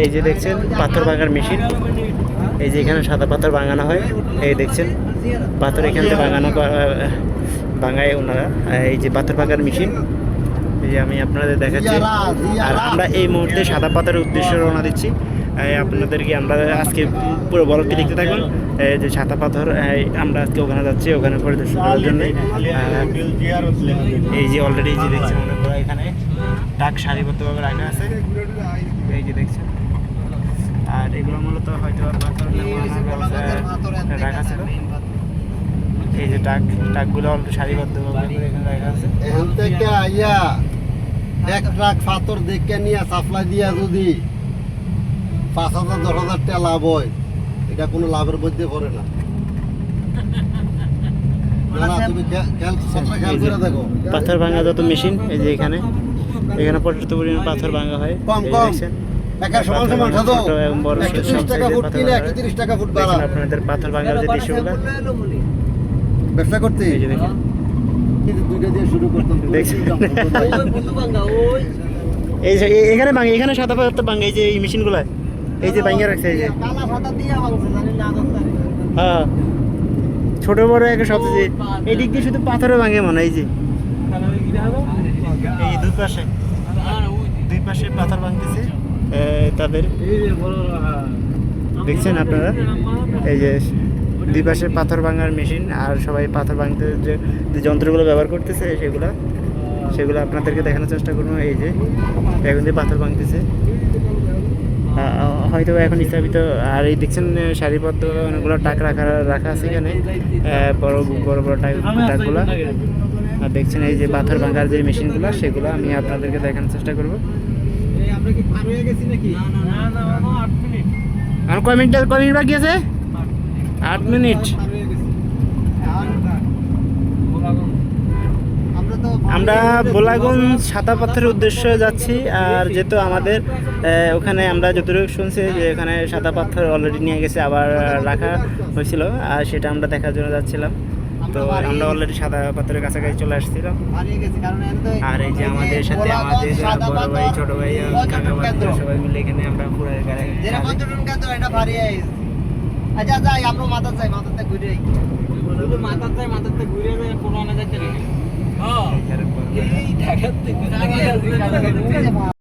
এই যে দেখছেন, পাথর ভাঙার মেশিন। এই যে এখানে সাদা পাথর ভাঙানো হয়। এই দেখছেন, পাথর এখান থেকে ভাঙানো ভাঙায় ওনারা। এই যে পাথর ভাঙার মেশিন, এই যে আমি আপনাদের দেখাচ্ছি। আর আমরা এই মুহূর্তে সাদা পাথরের উদ্দেশ্যে রওনা দিচ্ছি। আপনাদেরকে আমরা আজকে পুরো বরফটি দেখতে থাকুন এই যে সাদা পাথর আমরা আজকে ওখানে যাচ্ছি, ওখানে পরিদর্শন করার জন্য। এই যে অলরেডি যে দেখছেন এখানে ডাক সারিবদ্ধভাবে রাখা আছে। এই যে দেখছেন আর এগুলো মূলত হয়তো পাথর নির্মাণের রাখা ছিল। এই যে টাক টাকগুলো অল্প সারিবদ্ধভাবে করে এখানে রাখা আছে। এখান থেকে আইয়া এক ট্রাক পাথর দেখে নিয়ে সাপ্লাই দিয়া যদি পাঁচ হাজার দশ হাজার টাকা লাভ হয় এটা কোনো লাভের মধ্যে পড়ে না। দেখো। পাথর ভাঙা যত মেশিন এই যে এখানে এখানে পর্যাপ্ত পরিমাণে পাথর ভাঙা হয়। কম, কম। একা আপনাদের পাথর যে দৃশ্যগুলো ব্যবসা করতে। এই যে এখানে ভাঙে এখানে সাদা পাথর ভাঙে এই যে এই মেশিনগুলো। এই যে রাখছে এই যে। হ্যাঁ। ছোট বড় একটা সব যে এই দিক দিয়ে শুধু পাথরে ভাঙে মনে হয় এই যে। এই দুই পাশে দুই পাশে পাথর ভাঙতেছে। তাদের দেখছেন আপনারা? এই যে দুই পাশে পাথর ভাঙার মেশিন আর সবাই পাথর ভাঙতে যে যন্ত্রগুলো ব্যবহার করতেছে সেগুলো সেগুলো আপনাদেরকে দেখানোর চেষ্টা করব। এই যে, এখন দিয়ে পাথর ভাঙতেছে। হয়তো এখন স্থাপিত আর এই দেখছেন সারিবদ্ধ অনেকগুলো টাক রাখা রাখা আছে এখানে। বড় বড় বড় টাক, টাকগুলো। আর দেখছেন, এই যে পাথর ভাঙার যে মেশিনগুলো, সেগুলো আমি আপনাদেরকে দেখানোর চেষ্টা করব। আর কয় মিনিট কয় মিনিট বাকি আছে? আট মিনিট। আমরা বোলাগঞ্জ সাদা পাথরের উদ্দেশ্যে যাচ্ছি আর যেহেতু আমাদের ওখানে আমরা যতটুকু শুনছি যে এখানে সাদা পাথর অলরেডি নিয়ে গেছে আবার রাখা হয়েছিল আর সেটা আমরা দেখার জন্য যাচ্ছিলাম। তো আমরা অলরেডি সাদা পাথরের কাছাকাছি চলে আসছিলাম। আর এই যে আমাদের সাথে আমাদের বড় ভাই ছোট ভাই কাকা বাচ্চা সবাই মিলে এখানে আমরা পুরো আচ্ছা যাই আমরা মাথা চাই মাথাতে ঘুরে মাথার চাই মাথার ঘুরে কোনো যাচ্ছে